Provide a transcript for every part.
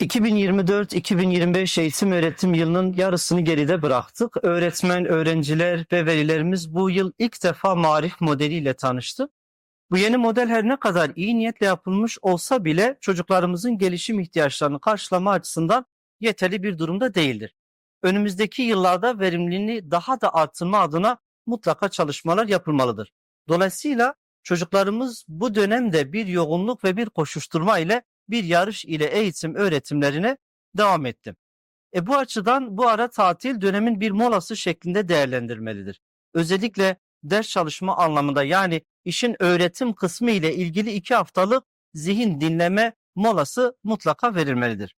2024-2025 eğitim öğretim yılının yarısını geride bıraktık. Öğretmen, öğrenciler ve velilerimiz bu yıl ilk defa marif modeliyle tanıştı. Bu yeni model her ne kadar iyi niyetle yapılmış olsa bile çocuklarımızın gelişim ihtiyaçlarını karşılama açısından yeterli bir durumda değildir. Önümüzdeki yıllarda verimliliğini daha da arttırma adına mutlaka çalışmalar yapılmalıdır. Dolayısıyla çocuklarımız bu dönemde bir yoğunluk ve bir koşuşturma ile bir yarış ile eğitim öğretimlerine devam etti. E bu açıdan bu ara tatil dönemin bir molası şeklinde değerlendirmelidir. Özellikle ders çalışma anlamında yani işin öğretim kısmı ile ilgili iki haftalık zihin dinleme molası mutlaka verilmelidir.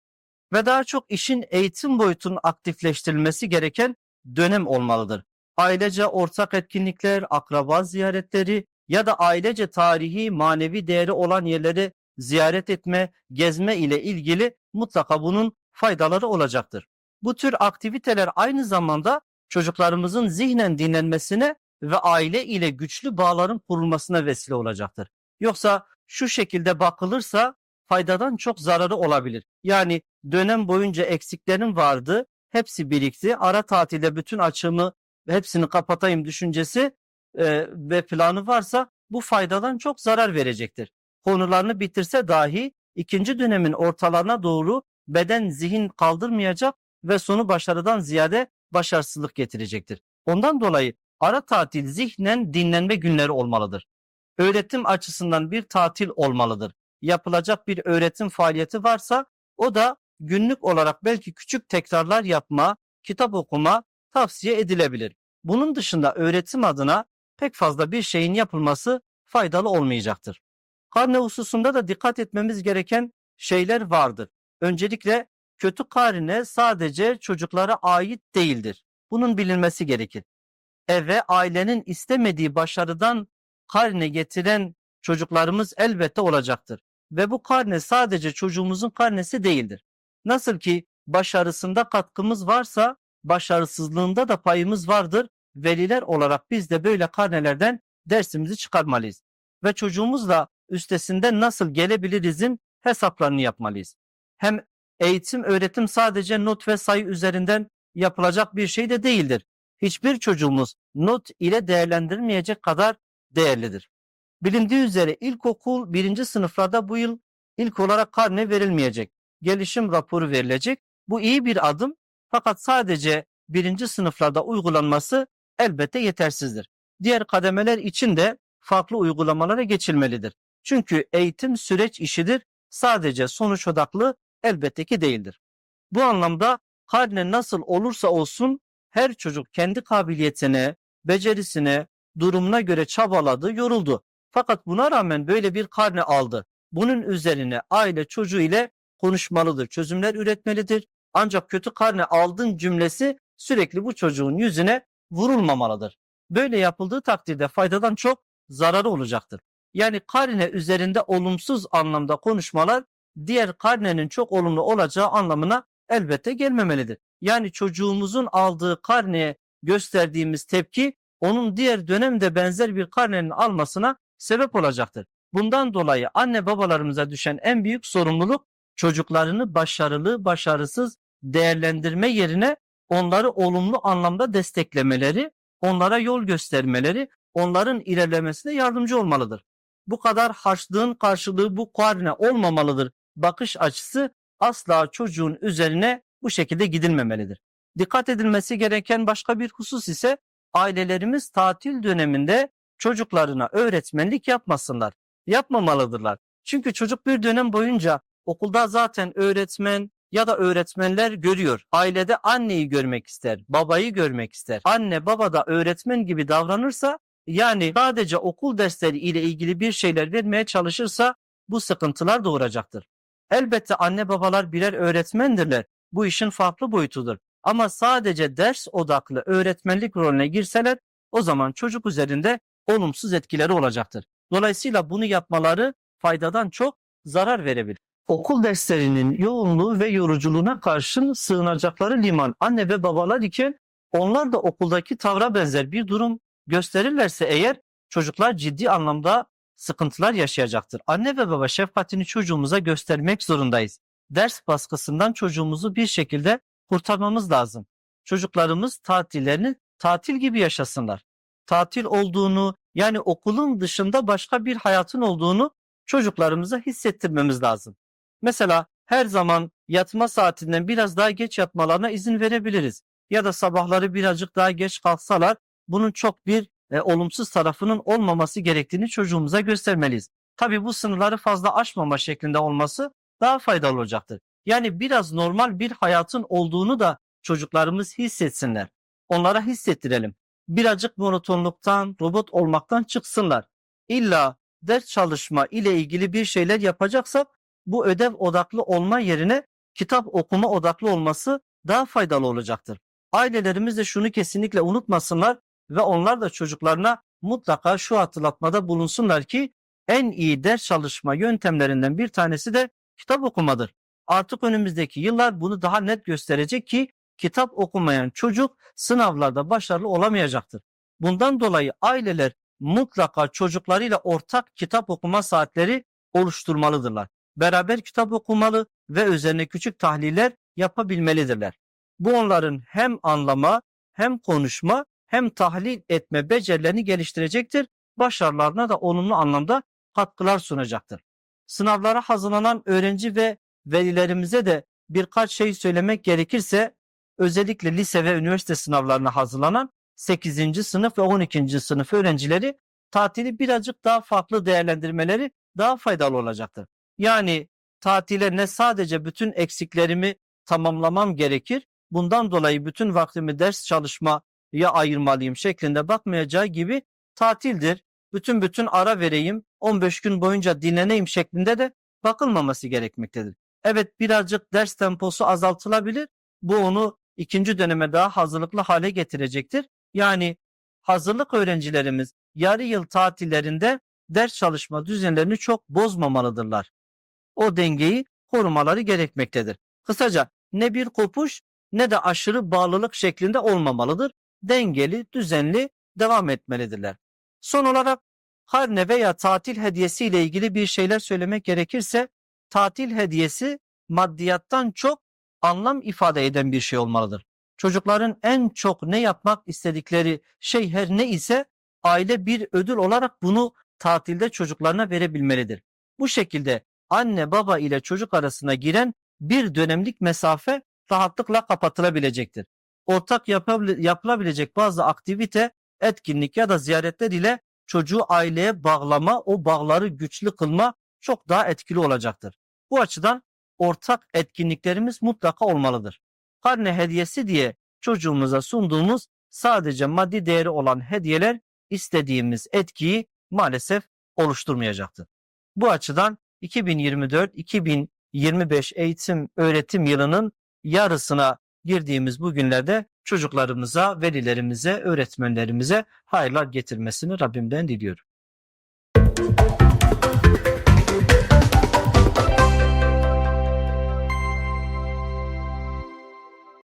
Ve daha çok işin eğitim boyutunun aktifleştirilmesi gereken dönem olmalıdır. Ailece ortak etkinlikler, akraba ziyaretleri ya da ailece tarihi, manevi değeri olan yerleri ziyaret etme, gezme ile ilgili mutlaka bunun faydaları olacaktır. Bu tür aktiviteler aynı zamanda çocuklarımızın zihnen dinlenmesine ve aile ile güçlü bağların kurulmasına vesile olacaktır. Yoksa şu şekilde bakılırsa faydadan çok zararı olabilir. Yani dönem boyunca eksiklerin vardı, hepsi birikti. Ara tatilde bütün açığımı hepsini kapatayım düşüncesi e, ve planı varsa bu faydadan çok zarar verecektir. Konularını bitirse dahi ikinci dönemin ortalarına doğru beden zihin kaldırmayacak ve sonu başarıdan ziyade başarısızlık getirecektir. Ondan dolayı ara tatil zihnen dinlenme günleri olmalıdır. Öğretim açısından bir tatil olmalıdır. Yapılacak bir öğretim faaliyeti varsa o da günlük olarak belki küçük tekrarlar yapma, kitap okuma tavsiye edilebilir. Bunun dışında öğretim adına pek fazla bir şeyin yapılması faydalı olmayacaktır. Karne hususunda da dikkat etmemiz gereken şeyler vardır. Öncelikle kötü karne sadece çocuklara ait değildir. Bunun bilinmesi gerekir. Eve ailenin istemediği başarıdan karne getiren çocuklarımız elbette olacaktır. Ve bu karne sadece çocuğumuzun karnesi değildir. Nasıl ki başarısında katkımız varsa başarısızlığında da payımız vardır. Veliler olarak biz de böyle karnelerden dersimizi çıkarmalıyız. Ve çocuğumuzla üstesinden nasıl gelebilirizin hesaplarını yapmalıyız. Hem eğitim öğretim sadece not ve sayı üzerinden yapılacak bir şey de değildir. Hiçbir çocuğumuz not ile değerlendirilmeyecek kadar değerlidir. Bilindiği üzere ilkokul birinci sınıflarda bu yıl ilk olarak karne verilmeyecek. Gelişim raporu verilecek. Bu iyi bir adım fakat sadece birinci sınıflarda uygulanması elbette yetersizdir. Diğer kademeler için de farklı uygulamalara geçilmelidir. Çünkü eğitim süreç işidir. Sadece sonuç odaklı elbette ki değildir. Bu anlamda karne nasıl olursa olsun her çocuk kendi kabiliyetine, becerisine, durumuna göre çabaladı, yoruldu. Fakat buna rağmen böyle bir karne aldı. Bunun üzerine aile çocuğu ile konuşmalıdır, çözümler üretmelidir. Ancak kötü karne aldın cümlesi sürekli bu çocuğun yüzüne vurulmamalıdır. Böyle yapıldığı takdirde faydadan çok zararı olacaktır. Yani karne üzerinde olumsuz anlamda konuşmalar diğer karnenin çok olumlu olacağı anlamına elbette gelmemelidir. Yani çocuğumuzun aldığı karneye gösterdiğimiz tepki onun diğer dönemde benzer bir karnenin almasına sebep olacaktır. Bundan dolayı anne babalarımıza düşen en büyük sorumluluk çocuklarını başarılı, başarısız değerlendirme yerine onları olumlu anlamda desteklemeleri, onlara yol göstermeleri, onların ilerlemesine yardımcı olmalıdır. Bu kadar harçlığın karşılığı bu karne olmamalıdır. Bakış açısı asla çocuğun üzerine bu şekilde gidilmemelidir. Dikkat edilmesi gereken başka bir husus ise ailelerimiz tatil döneminde çocuklarına öğretmenlik yapmasınlar. Yapmamalıdırlar. Çünkü çocuk bir dönem boyunca okulda zaten öğretmen ya da öğretmenler görüyor. Ailede anneyi görmek ister, babayı görmek ister. Anne baba da öğretmen gibi davranırsa yani sadece okul dersleri ile ilgili bir şeyler vermeye çalışırsa bu sıkıntılar doğuracaktır. Elbette anne babalar birer öğretmendirler. Bu işin farklı boyutudur. Ama sadece ders odaklı öğretmenlik rolüne girseler o zaman çocuk üzerinde olumsuz etkileri olacaktır. Dolayısıyla bunu yapmaları faydadan çok zarar verebilir. Okul derslerinin yoğunluğu ve yoruculuğuna karşın sığınacakları liman anne ve babalar iken onlar da okuldaki tavra benzer bir durum gösterirlerse eğer çocuklar ciddi anlamda sıkıntılar yaşayacaktır. Anne ve baba şefkatini çocuğumuza göstermek zorundayız. ders baskısından çocuğumuzu bir şekilde kurtarmamız lazım. Çocuklarımız tatillerini tatil gibi yaşasınlar. Tatil olduğunu yani okulun dışında başka bir hayatın olduğunu çocuklarımıza hissettirmemiz lazım. Mesela her zaman yatma saatinden biraz daha geç yatmalarına izin verebiliriz. Ya da sabahları birazcık daha geç kalksalar bunun çok bir e, olumsuz tarafının olmaması gerektiğini çocuğumuza göstermeliyiz. Tabii bu sınırları fazla aşmama şeklinde olması daha faydalı olacaktır. Yani biraz normal bir hayatın olduğunu da çocuklarımız hissetsinler. Onlara hissettirelim. Birazcık monotonluktan, robot olmaktan çıksınlar. İlla ders çalışma ile ilgili bir şeyler yapacaksak bu ödev odaklı olma yerine kitap okuma odaklı olması daha faydalı olacaktır. Ailelerimiz de şunu kesinlikle unutmasınlar ve onlar da çocuklarına mutlaka şu hatırlatmada bulunsunlar ki en iyi ders çalışma yöntemlerinden bir tanesi de kitap okumadır. Artık önümüzdeki yıllar bunu daha net gösterecek ki kitap okumayan çocuk sınavlarda başarılı olamayacaktır. Bundan dolayı aileler mutlaka çocuklarıyla ortak kitap okuma saatleri oluşturmalıdırlar. Beraber kitap okumalı ve üzerine küçük tahliller yapabilmelidirler. Bu onların hem anlama hem konuşma hem tahlil etme becerilerini geliştirecektir. Başarılarına da olumlu anlamda katkılar sunacaktır. Sınavlara hazırlanan öğrenci ve velilerimize de birkaç şey söylemek gerekirse özellikle lise ve üniversite sınavlarına hazırlanan 8. sınıf ve 12. sınıf öğrencileri tatili birazcık daha farklı değerlendirmeleri daha faydalı olacaktır. Yani tatile ne sadece bütün eksiklerimi tamamlamam gerekir, bundan dolayı bütün vaktimi ders çalışmaya ayırmalıyım şeklinde bakmayacağı gibi tatildir. Bütün bütün ara vereyim, 15 gün boyunca dinleneyim şeklinde de bakılmaması gerekmektedir. Evet birazcık ders temposu azaltılabilir. Bu onu ikinci döneme daha hazırlıklı hale getirecektir. Yani hazırlık öğrencilerimiz yarı yıl tatillerinde ders çalışma düzenlerini çok bozmamalıdırlar. O dengeyi korumaları gerekmektedir. Kısaca ne bir kopuş ne de aşırı bağlılık şeklinde olmamalıdır. Dengeli, düzenli devam etmelidirler. Son olarak karne veya tatil hediyesi ile ilgili bir şeyler söylemek gerekirse tatil hediyesi maddiyattan çok anlam ifade eden bir şey olmalıdır. Çocukların en çok ne yapmak istedikleri şey her ne ise aile bir ödül olarak bunu tatilde çocuklarına verebilmelidir. Bu şekilde anne baba ile çocuk arasına giren bir dönemlik mesafe rahatlıkla kapatılabilecektir. Ortak yapılabilecek bazı aktivite, etkinlik ya da ziyaretler ile çocuğu aileye bağlama, o bağları güçlü kılma çok daha etkili olacaktır. Bu açıdan ortak etkinliklerimiz mutlaka olmalıdır. Karne hediyesi diye çocuğumuza sunduğumuz sadece maddi değeri olan hediyeler istediğimiz etkiyi maalesef oluşturmayacaktır. Bu açıdan 2024-2025 eğitim öğretim yılının yarısına girdiğimiz bu günlerde çocuklarımıza, velilerimize, öğretmenlerimize hayırlar getirmesini Rabbimden diliyorum.